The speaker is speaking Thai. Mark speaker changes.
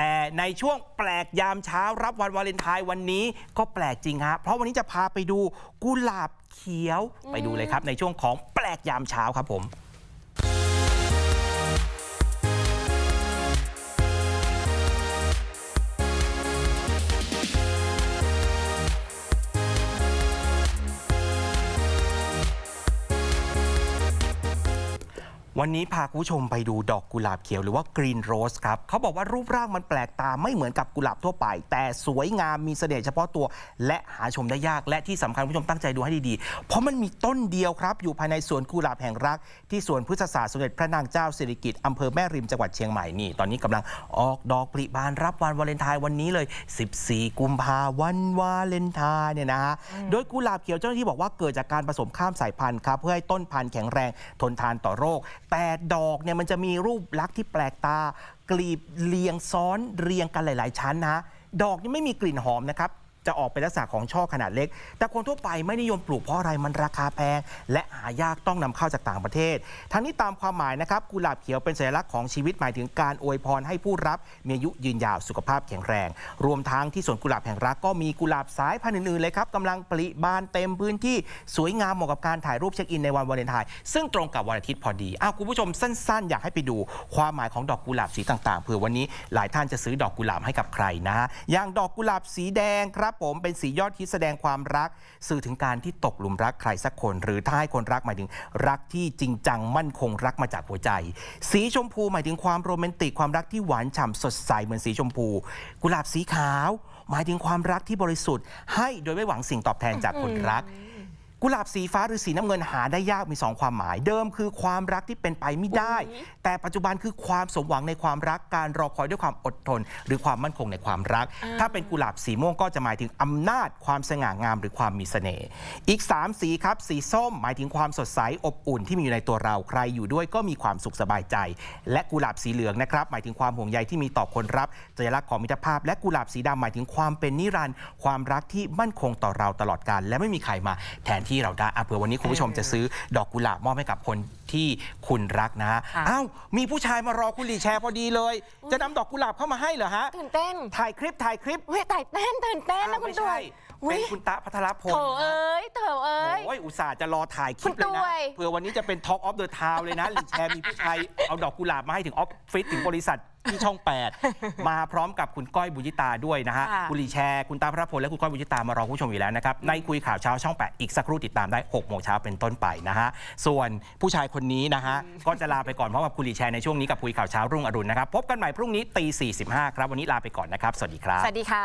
Speaker 1: แต่ในช่วงแปลกยามเช้ารับวันวาเลนไทน์วันนี้ก็แปลกจริงฮะเพราะวันนี้จะพาไปดูกุหลาบเขียวไปดูเลยครับ ในช่วงของแปลกยามเช้าครับผม วันนี้พาคุณผู้ชมไปดูดอกกุหลาบเขียวหรือว่ากรีนโรสครับเขาบอกว่ารูปร่างมันแปลกตาไม่เหมือนกับกุหลาบทั่วไป แต่สวยงามมีเสน่ห์เฉพาะตัว และหาชมได้ยากและที่สำคัญคุณผู้ชมตั้งใจดูให้ดีๆ เพราะมันมีต้นเดียวครับ อยู่ภายในสวนกุหลาบแห่งรัก ที่สวนพฤกษศาสตร์สมเด็จพระนางเจ้าสิริกิติ์อำเภอแม่ริมจังหวัดเชียงใหม่นี่ตอนนี้กำลังออกดอกผลิบานรับวันวาเลนไทน์วันนี้เลย 14 กุมภาวันวาเลนไทน์เนี่ยนะฮะโดยกุหลาบเขียวเจ้าหน้าที่บอกว่าเกิดจากการผสมข้ามสายพันธุ์ครับเพื่อให้ต้นพันธุ์แข็งแรงทนทานต่อโรค แต่ดอกเนี่ยมันจะมีรูปลักษณ์ที่แปลกตา กลีบเรียงซ้อนเรียงกันหลาย ๆ ชั้นนะ ดอกนี่ไม่มีกลิ่นหอมนะครับ จะออกเป็นลักษณะของช่อขนาดเล็ก แต่คนทั่วไปไม่นิยมปลูกเพราะอะไรมันราคาแพงและหายากต้องนำเข้าจากต่างประเทศ ทั้งนี้ตามความหมายนะครับกุหลาบเขียวเป็นสัญลักษณ์ของชีวิตหมายถึงการอวยพรให้ผู้รับมีอายุยืนยาวสุขภาพแข็งแรง รวมทั้งที่สวนกุหลาบแห่งรักก็มีกุหลาบสายพันธุ์อื่นๆเลยครับกำลังปลิบานเต็มพื้นที่สวยงามเหมาะกับการถ่ายรูปเช็คอินในวันวาเลนไทน์ซึ่งตรงกับวันอาทิตย์พอดีอ้าวคุณผู้ชมสั้นๆ อยากให้ไปดู ความหมายของดอกกุหลาบสีต่างๆเผื่อวันนี้หลายท่านจะซื้อดอกกุหลาบให้กับใครนะ อย่างดอกกุหลาบสีแดงครับผมเป็นสียอดฮิตแสดงความรัก สื่อถึงการที่ตกหลุมรักใครสักคน หรือถ้าให้คนรักหมายถึงรักที่จริงจังมั่นคงรักมาจากหัวใจ สีชมพูหมายถึงความโรแมนติกความรักที่หวานฉ่ำสดใสเหมือนสีชมพู กุหลาบสีขาว หมายถึงความรักที่บริสุทธิ์ ให้โดยไม่หวังสิ่งตอบแทนจากคนรัก กุหลาบสีฟ้าหรือสีน้ำเงินหาได้ยากมี 2 ความหมาย เดิมคือความรักที่เป็นไปไม่ได้ แต่ปัจจุบันคือความสมหวังในความรักการรอคอยด้วยความอดทน หรือความมั่นคงในความรัก ถ้าเป็นกุหลาบสีม่วงก็จะหมายถึงอำนาจความสง่างามหรือความมีเสน่ห์อีก 3 สีครับ สีส้มหมายถึงความสดใสอบอุ่นที่มีอยู่ในตัวเราใครอยู่ด้วยก็มีความสุขสบายใจ และกุหลาบสีเหลืองนะครับหมายถึงความห่วงใยที่มีต่อคนรับสัญลักษณ์ของมิตรภาพ และกุหลาบสีดำหมายถึงความเป็นนิรันดร์ความรักที่มั่นคงต่อเราตลอดกาลและไม่มีใครมาแทนที่เราได้อะเผื่อวันนี้คุณผู้ชมจะซื้อดอกกุหลาบมอบให้กับคนที่คุณรักนะฮะ
Speaker 2: ค่ะ
Speaker 1: อ้าวมีผู้ชายมารอคุณหลีแชร์พอดีเลย จะนำดอกกุหลาบเข้ามาให้เหรอฮะ
Speaker 2: ตื่นเต้น
Speaker 1: ถ่ายคลิปถ่ายคลิป
Speaker 2: เฮ้ยตื่นเต้นตื่นเต้นนะ
Speaker 1: อ้าว
Speaker 2: คุณ
Speaker 1: ไม่
Speaker 2: ตั
Speaker 1: ใช่
Speaker 2: วยอุ๊
Speaker 1: เป็น
Speaker 2: ย
Speaker 1: คุณตะพัทรพล
Speaker 2: โถเอ้ยเถอเอ้ย
Speaker 1: โอ้ยอุตส่าห์จะรอถ่ายคลิป
Speaker 2: คุณ
Speaker 1: เลยนะ
Speaker 2: ตุ้ย
Speaker 1: เผื่อวันนี้จะเป็น Talk of the Town เลยนะหลีแชร์มีผู้ชายเอาดอกกุหลาบมาให้ถึงออฟฟิศถึงบริษัท ที่ช่อง 8 มาพร้อมกับคุณก้อยบุญยิตาด้วยนะฮะ
Speaker 2: ค่ะ
Speaker 1: คุณหลีแชร์ คุณตาพระพลและคุณก้อยบุญยิตามารอคุณผู้ชมอยู่แล้วนะครับ ในคุยข่าวเช้าช่อง 8 อีกสักครู่ติดตามได้6โมงเช้าเป็นต้นไปนะฮะ ส่วนผู้ชายคนนี้นะฮะ ก็จะลาไปก่อนเพราะว่าคุณหลีแชร์ในช่วงนี้กับคุยข่าวเช้ารุ่งอรุณนะครับ พบกันใหม่พรุ่งนี้ตี45ครับ วันนี้ลาไปก่อนนะครับ สวัสดีครับ
Speaker 2: สวัสดีค่ะ